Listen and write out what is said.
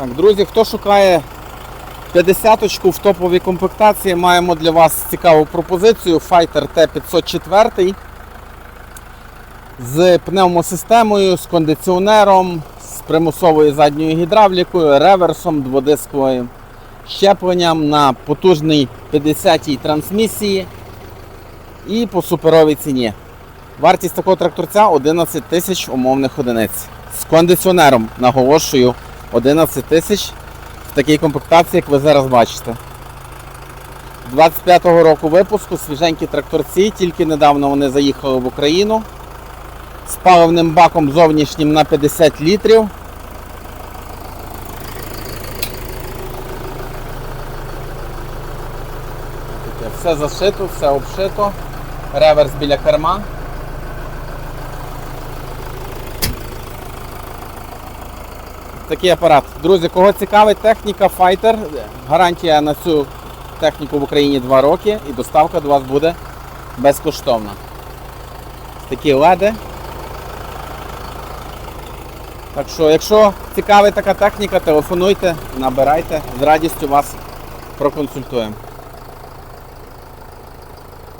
Так, друзі, хто шукає 50-очку в топовій комплектації, маємо для вас цікаву пропозицію Fighter T504 з пневмосистемою, з кондиціонером, з примусовою задньою гідравлікою, реверсом дводисковим щепленням на потужній 50-й трансмісії і по суперовій ціні. Вартість такого тракторця 11 тисяч умовних одиниць. З кондиціонером, наголошую, 11 тисяч в такій комплектації, як ви зараз бачите. 25-го року випуску свіженькі тракторці, тільки недавно вони заїхали в Україну з паливним баком зовнішнім на 50 літрів. Все зашито, все обшито. Реверс біля керма. Такий апарат. Друзі, кого цікавить техніка Fighter, гарантія на цю техніку в Україні 2 роки і доставка до вас буде безкоштовна. Такі леди. Так що, якщо цікавить така техніка, телефонуйте, набирайте, з радістю вас проконсультуємо.